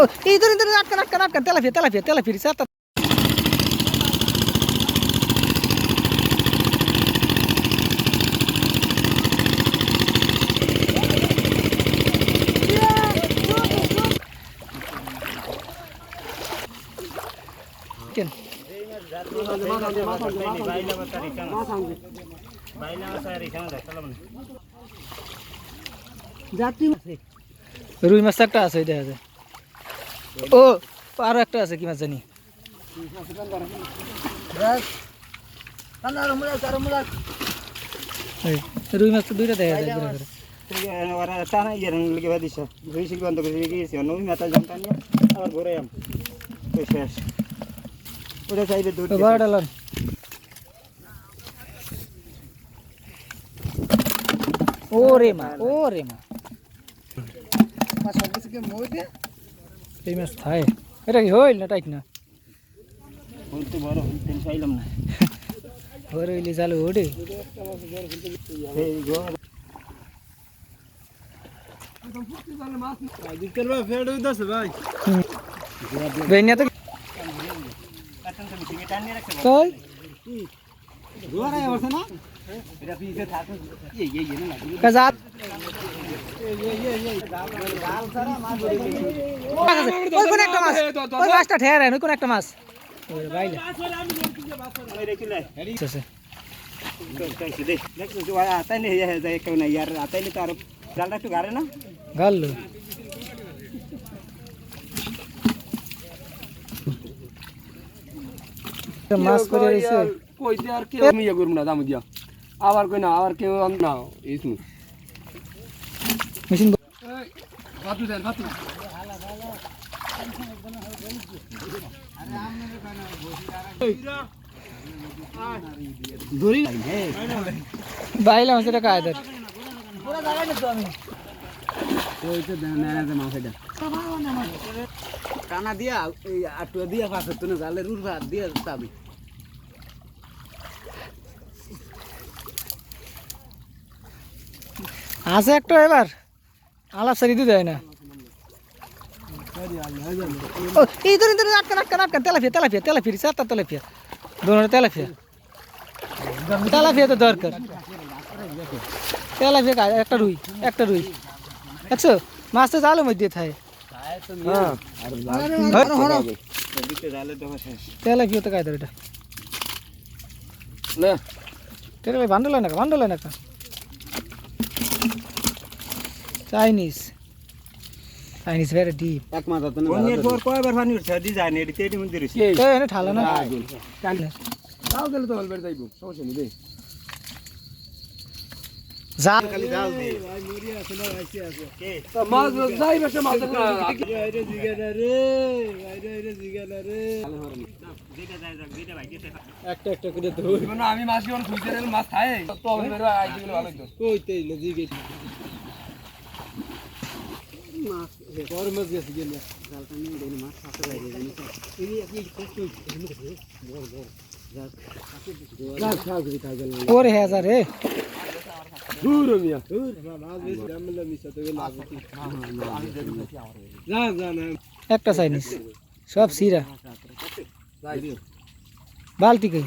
ও এই ধরে ধরে আটকান আটকান। আটকান তেলাফিয়া তেলাফিয়া তেলাফিয়া স্যার কেন? রুই মাছ একটা আছে দেখা যায় ও আরও একটা আছে কি মাছ জানি? রুই মাছ তো দুইটা দেখা যায়। টানা ইয়ার লিখে ভাদিস দুই শিল বন্ধ করে গিয়েছি নই মাথা জানতাম আবার ঘুরে আম। শেষ। ওটা চাইবে দূর তো বারোটা ও রে মা ও রে মা সব কিছু কি মইতে এই মাছ খায় এটা কি হইল না টাইট না? বলতে বড় হইতে চাইলাম না। ঘর হইলে চালু ওঠে এই ঘর বেনিয়া তো কাটন তো মিশিয়ে টান নিয়ে রাখতে কই ঘর আয় বসে না এটা পিছে থাকুন এই এই এই না কাজাত ওই কোন একটা মাছ ওই মাছটা ঠেয়ার ওই কোন একটা মাছ ওই বাইলে আমি রেখিলে আছে তো দে দেখছ যে আতাই নেই যায় কেউ না ইয়ার আতাই তো আর জালটা একটু গাড়ে না গাল মাছ কেউ আবার কই না আবার কেউ আন- না শুনুন। মেশিন ভাতু দেন ভাতু। বাইলে মাছের টাকা আয়দার টানা দিয়া এই আটুয়া দিয়া ফাঁস হতো না জালে রুর ভাত দিয়া চাবি। আছে একটা এবার। আলাপ সারি দিতে হয় না। এই ধরে ধরে আটকান আটকান আটকান। তেলাফিয়া তেলাফিয়া তেলাফিয়া চারটা তেলাফিয়া দোনো তেলাফিয়া তেলাফিয়া তো দরকার। তেলাফিয়া একটা রুই একটা রুই। দেখছ মাছ তো জালের মধ্যে থাকে। তেলাফিয়া তো কায়দার এটা। না। তেলাফিয়া বান্ডল হয় না বান্ডল হয় না চাইনিজ। চাইনিজ ভেরি ডিপ এক মাথা তো অন্যের পর কয়বার পানি উঠছে? দি যায় না এটি তেটি মন্দির এই ঠালা না? তো হলবের যাইব সমস্যা নেই দে। যা। খালি জাল দে। তা মাছ যাই বেশে মাছ না যেটা যায় যাক যেটা ভাই যেটা একটা একটা করে তো আমি মাছ মাছ খাই তো ভালো না জিগে। মাছ বড় মাছ গেছে গেলে জালটা নিয়ে দেন মাছ সাথে লাগে জানিস এই এই কষ্ট বড় বড় জাল জাল খাও করে খাই গেল ওরে হাজার রে দূর মিয়া মাছ বেশি দাম মিলে মিশা তো গেল যা যা না একটা চাইনিজ সব সিরা যাই দিও বালতি কই